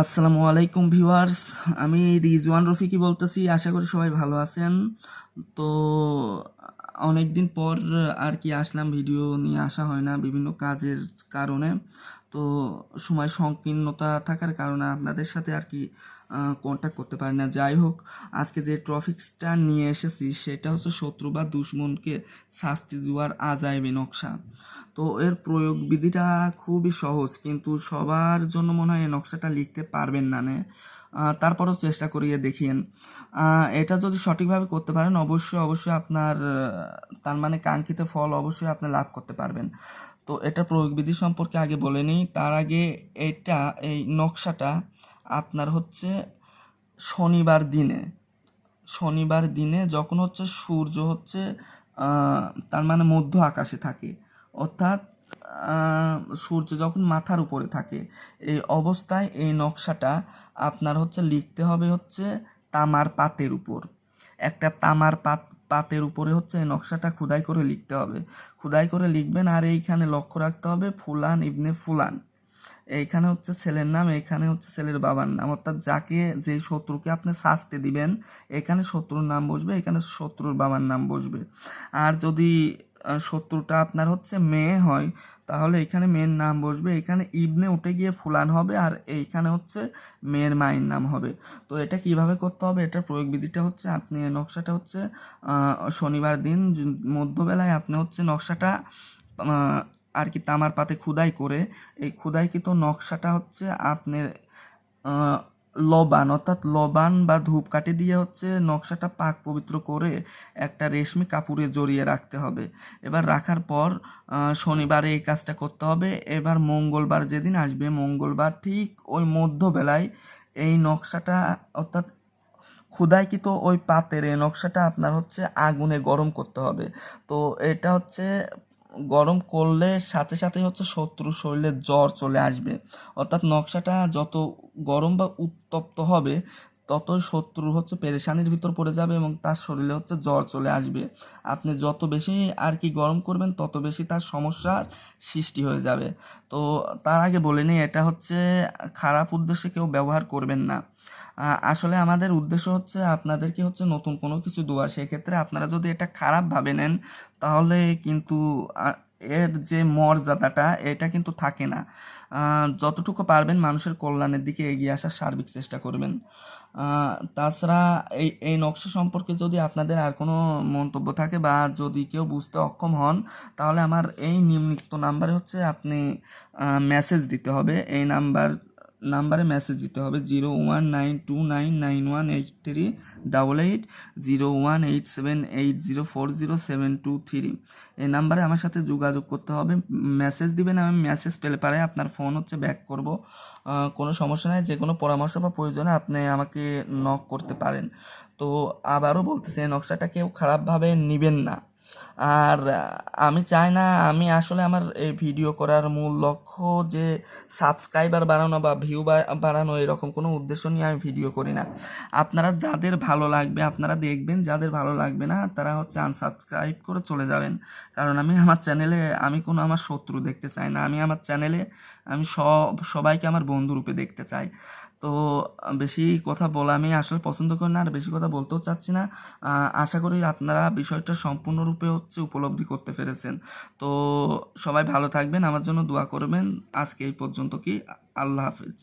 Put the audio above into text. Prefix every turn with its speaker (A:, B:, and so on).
A: আসসালামু আলাইকুম ভিউয়ার্স, আমি রিজওয়ান রফিকি বলতেছি, আশা করি সবাই ভালো আছেন। তো অনেক দিন পর আর কি আসলাম, ভিডিও নিয়ে আসা হয় না বিভিন্ন কাজের কারণে। তো সময় সংকীর্ণতা থাকার কারণে আপনাদের সাথে আর কি কন্ট্যাক্ট করতে পারি না। যাই হোক, আজকে যে ট্রফিক্সটা নিয়ে এসেছি সেটা হচ্ছে শত্রু বা দুশ্মনকে শাস্তি দেওয়ার আজাইবি নকশা। তো এর প্রয়োগ বিধিটা খুবই সহজ, কিন্তু সবার জন্য মনে হয় এই নকশাটা লিখতে পারবেন না নে। তারপরও চেষ্টা করিয়ে দেখিয়েন। এটা যদি সঠিকভাবে করতে পারেন, অবশ্যই অবশ্যই আপনার তার মানে কাঙ্ক্ষিত ফল অবশ্যই আপনি লাভ করতে পারবেন। তো এটা প্রয়োগ বিধি সম্পর্কে আগে বলে নিই। তার আগে এটা, এই নকশাটা আপনার হচ্ছে শনিবার দিনে। শনিবার দিনে যখন হচ্ছে সূর্য হচ্ছে তার মানে মধ্য আকাশে থাকে, অর্থাৎ সূর্য যখন মাথার উপরে থাকে, এই অবস্থায় এই নকশাটা আপনার হচ্ছে লিখতে হবে হচ্ছে তামার পাতের উপর। একটা তামার পাত পাতের উপরে হচ্ছে নকশাটা খুদাই করে লিখতে হবে। খুদাই করে লিখবেন আর এইখানে লক্ষ্য রাখতে হবে ফুলান ইবনে ফুলান। এইখানে হচ্ছে ছেলের নাম এখানে হচ্ছে ছেলের বাবার নাম। অর্থাৎ যাকে যে শত্রুকে আপনি শাস্তি দিবেন, এখানে শত্রুর নাম বসবে, এখানে শত্রুর বাবার নাম বসবে। আর যদি শত্রুটা আপনার হচ্ছে মেয়ে হয়, তাহলে এখানে মেয়ের নাম বসবে। এখানে ইবনে উঠে গিয়ে ফুলান হবে আর এইখানে হচ্ছে মেয়ের মায়ের নাম হবে। তো এটা কীভাবে করতে হবে? এটার প্রয়োগ বিধিটা হচ্ছে আপনি নকশাটা হচ্ছে শনিবার দিন মধ্যবেলায় আপনি হচ্ছে নকশাটা আর কি তামার পাতে খুদাই করে। এই খুদাইকৃত নকশাটা হচ্ছে আপনার লবান, অর্থাৎ লবান বা ধূপকাঠি দিয়ে হচ্ছে নকশাটা পাক পবিত্র করে একটা রেশমি কাপড়ে জড়িয়ে রাখতে হবে। এবার রাখার পর শনিবারে এই কাজটা করতে হবে। এবার মঙ্গলবার যেদিন আসবে, মঙ্গলবার ঠিক ওই মধ্যবেলায় এই নকশাটা, অর্থাৎ ক্ষুদাইকৃত ওই পাতের এই নকশাটা আপনার হচ্ছে আগুনে গরম করতে হবে। তো এটা হচ্ছে গরম করলে সাথে সাথে হচ্ছে শত্রু শরীরে জ্বর চলে আসবে। অর্থাৎ নকশাটা যত গরম বা উত্তপ্ত হবে তত শত্রু হচ্ছে পেরেশানির ভিতর পড়ে যাবে এবং তার শরীরে হচ্ছে জ্বর চলে আসবে। আপনি যত বেশি আর কি গরম করবেন, তত বেশি তার সমস্যার সৃষ্টি হয়ে যাবে। তো তার আগে বলে নিই, এটা হচ্ছে খারাপ উদ্দেশ্যে কেউ ব্যবহার করবেন না। আসলে আমাদের উদ্দেশ্য হচ্ছে আপনাদেরকে হচ্ছে নতুন কোনো কিছু দেওয়া। সেক্ষেত্রে আপনারা যদি এটা খারাপভাবে নেন, তাহলে কিন্তু এর যে মর্যাদাটা, এটা কিন্তু থাকে না। যতটুকু পারবেন মানুষের কল্যাণের দিকে এগিয়ে আসার সার্বিক চেষ্টা করবেন। তাছাড়া এই এই নকশা সম্পর্কে যদি আপনাদের আর কোনো মন্তব্য থাকে বা যদি কেউ বুঝতে অক্ষম হন, তাহলে আমার এই নিম্নিত নাম্বারে হচ্ছে আপনি মেসেজ দিতে হবে। এই নাম্বার নাম্বারে মেসেজ দিতে হবে zero one nine two nine nine one eight three double eight zero one eight seven eight zero four zero seven two three এই নাম্বারে আমার সাথে যোগাযোগ করতে হবে। মেসেজ দিবেন, আমি মেসেজ পেলে পারে আপনার ফোন হচ্ছে ব্যাক করব। কোনো সমস্যা নেই যে কোনো পরামর্শ বা প্রয়োজনে আপনি আমাকে নক করতে পারেন। তো আবারও বলতেছি নকশাটা কেউ খারাপভাবে নেবেন না। আর আমি চাই না আমি আসলে আমার এই ভিডিও করার মূল লক্ষ্য যে সাবস্ক্রাইবার বাড়ানো বা ভিউ বাড়ানো এরকম কোনো উদ্দেশ্য নিয়ে আমি ভিডিও করি না। আপনারা যাদের ভালো লাগবে, আপনারা দেখবেন যাদের ভালো লাগবে না, তারা হচ্ছে আনসাবস্ক্রাইব করে চলে যাবেন। কারণ আমি আমার চ্যানেলে আমি কোনো আমার শত্রু দেখতে চাই না। আমি আমার চ্যানেলে আমি সব, সবাইকে আমার বন্ধুরূপে দেখতে চাই। তো, বেশি কথা বলা আমি আসলে পছন্দ করি না, আর বেশি কথা বলতেও চাচ্ছি না। আশা করি আপনারা বিষয়টা সম্পূর্ণরূপে হচ্ছে উপলব্ধি করতে পেরেছেন। তো সবাই ভালো থাকবেন, আমার জন্য দোয়া করবেন। আজকে এই পর্যন্ত কি, আল্লাহ হাফিজ।